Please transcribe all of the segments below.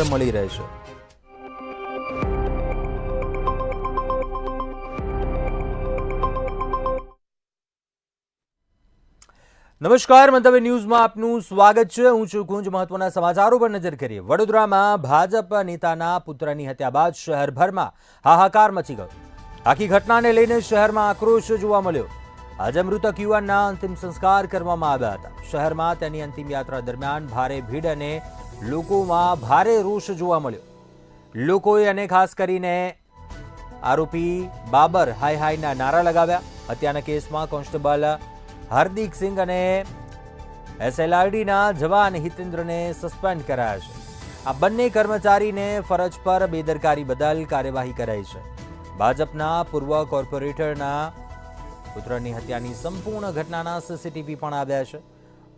મળી રહેશે. નમસ્કાર, મંતવ્ય ન્યૂઝમાં આપનું સ્વાગત છે. હું છું કુંજ. મહત્વના સમાચારો પર નજર કરીએ. વડોદરામાં ભાજપ નેતાના પુત્રની હત્યા બાદ શહેરભરમાં હાહાકાર મચી ગયો. આખી ઘટનાને લઈને શહેરમાં આક્રોશ જોવા મળ્યો. આજે મૃતક યુવાનના અંતિમ સંસ્કાર કરવામાં આવ્યા હતા. શહેરમાં તેની અંતિમ યાત્રા દરમિયાન ભારે ભીડ અને લોકોમાં ભારે રોષ જોવા મળ્યો. લોકોએ અને ખાસ કરીને આરોપી બાબર હાય હાયના નારા લગાવ્યા. હત્યાના કેસમાં કોન્સ્ટેબલ હાર્દિક સિંઘ અને એસએલઆરડીના જવાન હિતેન્દ્રને સસ્પેન્ડ કરાયા છે. આ બંને કર્મચારીને ફરજ પર બેદરકારી બદલ કાર્યવાહી કરાઈ છે. ભાજપના પૂર્વ કોર્પોરેટરના પુત્રની હત્યાની સંપૂર્ણ ઘટનાના સીસીટીવી પણ આવ્યા છે.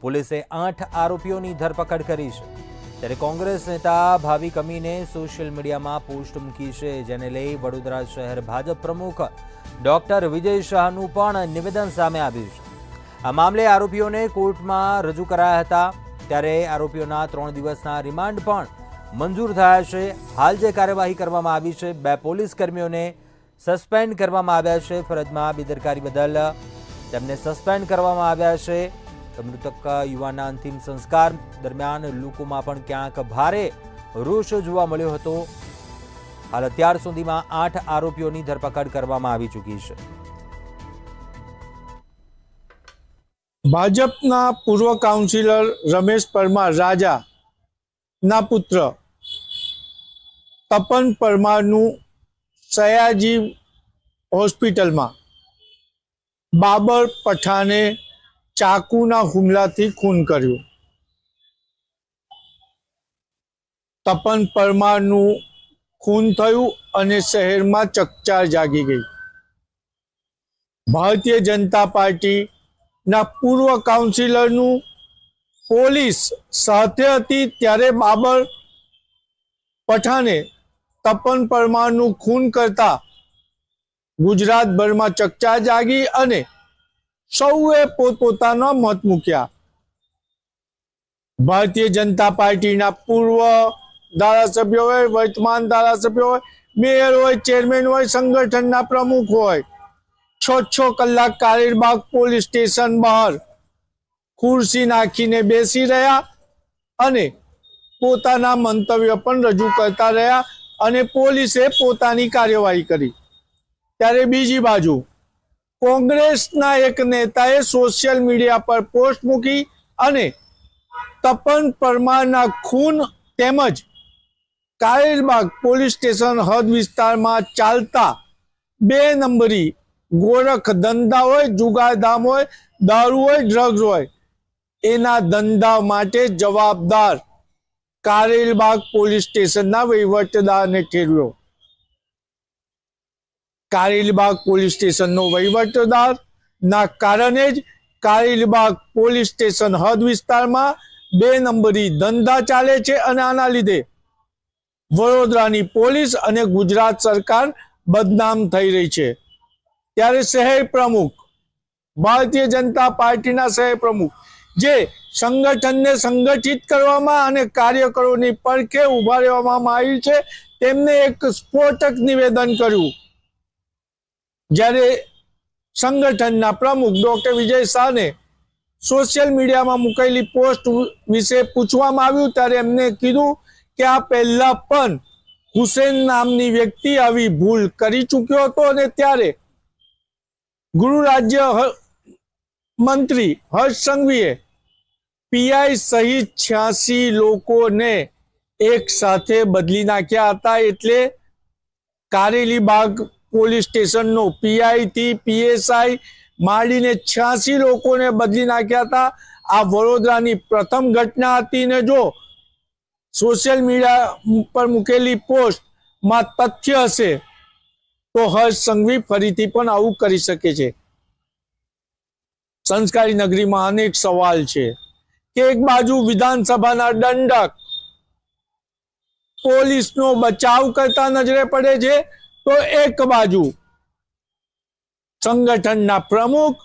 પોલીસે આઠ આરોપીઓની ધરપકડ કરી છે. ત્યારે કોંગ્રેસ નેતા ભાવિક અમીને સોશિયલ મીડિયામાં પોસ્ટ મૂકી છે, જેને લઈ વડોદરા શહેર ભાજપ પ્રમુખ ડોક્ટર વિજય શાહનું પણ નિવેદન સામે આવ્યું છે. આ મામલે આરોપીઓને કોર્ટમાં રજૂ કરાયા હતા. ત્યારે આરોપીઓના ત્રણ દિવસના રિમાન્ડ પણ મંજૂર થયા છે. હાલ જે કાર્યવાહી કરવામાં આવી છે, બે પોલીસ કર્મીઓને સસ્પેન્ડ કરવામાં આવ્યા છે. ફરજમાં બેદરકારી બદલ તેમને સસ્પેન્ડ કરવામાં આવ્યા છે. મૃતક યુવાનના અંતિમ સંસ્કાર દરમિયાન લોકોમાં પણ ક્યાંક ભારે રોષ જોવા મળ્યો હતો. હાલ અત્યાર સુધીમાં આઠ આરોપીઓની ધરપકડ કરવામાં આવી ચૂકી છે. ભાજપના પૂર્વ કાઉન્સિલર રમેશ પરમાર રાજા ના પુત્ર તપન પરમારનું સયાજી હોસ્પિટલમાં બાબર પઠાણે ચાકુના હુમલાથી ખૂન કર્યું. તપન પરમારનું ખૂન થયું અને શહેરમાં ચકચાર જાગી ગઈ. ભારતીય જનતા પાર્ટી ના પૂર્વ કાઉન્સિલરનું પોલીસ સાથે હતી ત્યારે બાબર પઠાણે તપન પરમારનું ખૂન કરતા ગુજરાતભરમાં ચકચાર જાગી અને સૌએ પોતપોતાના મત મૂક્યા. ભારતીય જનતા પાર્ટીના પૂર્વ ધારાસભ્યો હોય, વર્તમાન ધારાસભ્યો હોય, મેયર હોય, ચેરમેન હોય, સંગઠનના પ્રમુખ હોય. છ છ કલાક કારેરબાગ પોલીસ સ્ટેશન બહાર ખુરશી નાખીને બેસી રહ્યા અને પોતાના મંતવ્ય પણ રજૂ કરતા રહ્યા અને પોલીસે પોતાની કાર્યવાહી કરી. ત્યારે બીજી બાજુ કોંગ્રેસના એક નેતાએ સોશિયલ મીડિયા પર પોસ્ટ મૂકી અને તપન પરમારના ખૂન તેમજ કારેલબાગ પોલીસ સ્ટેશન હદ વિસ્તારમાં ચાલતા બે નંબરી ગોરખ ધંધા હોય જુગારધામ હોય, દારૂ હોય ડ્રગ્સ હોય, એના ધંધા માટે જવાબદાર કારેલબાગ પોલીસ સ્ટેશનના વહીવટદારને ઠેરવ્યો. કારેલીબાગ પોલીસ સ્ટેશનનો વહીવટદાર. ના કારણે જ કારેલીબાગ પોલીસ સ્ટેશન હદ વિસ્તારમાં બે નંબરી ધંધા ચાલે છે અને આના લીધે વડોદરાની પોલીસ અને ગુજરાત સરકાર બદનામ થઈ રહી છે. ત્યારે શહેર પ્રમુખ, ભારતીય જનતા પાર્ટીના શહેર પ્રમુખ, જે સંગઠનને સંગઠિત કરવામાં અને કાર્યકરોની પડખે ઊભા રહેવામાં આવી છે, તેમને એક સ્ફોટક નિવેદન કર્યું. જ્યારે સંગઠનના પ્રમુખ ડોક્ટર વિજય શાહને સોશિયલ મીડિયામાં મૂકેલી પોસ્ટ વિશે પૂછવામાં આવ્યું ત્યારે એમને કીધું કે આ પહેલા પણ હુસેન નામની વ્યક્તિ આવી ભૂલ કરી ચૂક્યો હતો અને ત્યારે ગૃહ રાજ્ય મંત્રી હર્ષ સંઘવીએ પીઆઈ સહિત છ્યાસી લોકોને એક સાથે બદલી નાખ્યા હતા એટલે કારેલી બાગ પોલીસ સ્ટેશનનો પીઆઈ થી પીએસઆઈ માંડીને છ્યાસી લોકોને બદલી નાખ્યા હતા. આ વડોદરાની પ્રથમ ઘટના હતી ને જો સોશિયલ મીડિયા પર મૂકેલી પોસ્ટમાં તથ્ય હશે, તો હર્ષ સંઘવી ફરીથી પણ આવું કરી શકે છે. સંસ્કારી નગરીમાં અનેક સવાલ છે. કે એક બાજુ વિધાનસભાના દંડક પોલીસનો બચાવ કરતા નજરે પડે છે તો એક બાજુ સંગઠનના પ્રમુખ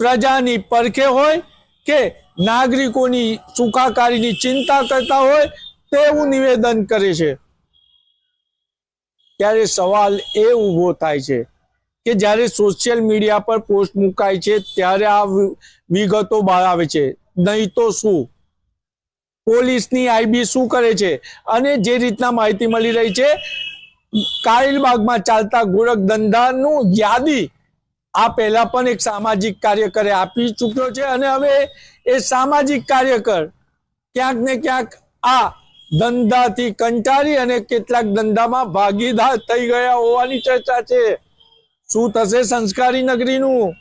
પ્રજાની પરખે હોય કે નાગરિકોની સુખાકારીની ચિંતા કરતા હોય તેવું નિવેદન કરે છે. ત્યારે સવાલ એ ઊભો થાય છે કે જ્યારે સોશિયલ મીડિયા પર પોસ્ટ મુકાય છે ત્યારે આ વિગતો બહાર આવે છે. નહીં તો શું? પોલીસની આઈબી શું કરે છે? અને જે રીતના માહિતી મળી રહી છે કારેલબાગમાં ચાલતા ગોરખ ધંધાનું યાદી આ પહેલા પણ એક સામાજિક કાર્યકરે આપી ચૂક્યો છે અને હવે એ સામાજિક કાર્યકર ક્યાંક ને ક્યાંક આ ધંધાથી કંટાળી અને કેટલાક ધંધામાં ભાગીદાર થઈ ગયા હોવાની ચર્ચા છે. શું થશે સંસ્કારી નગરીનું?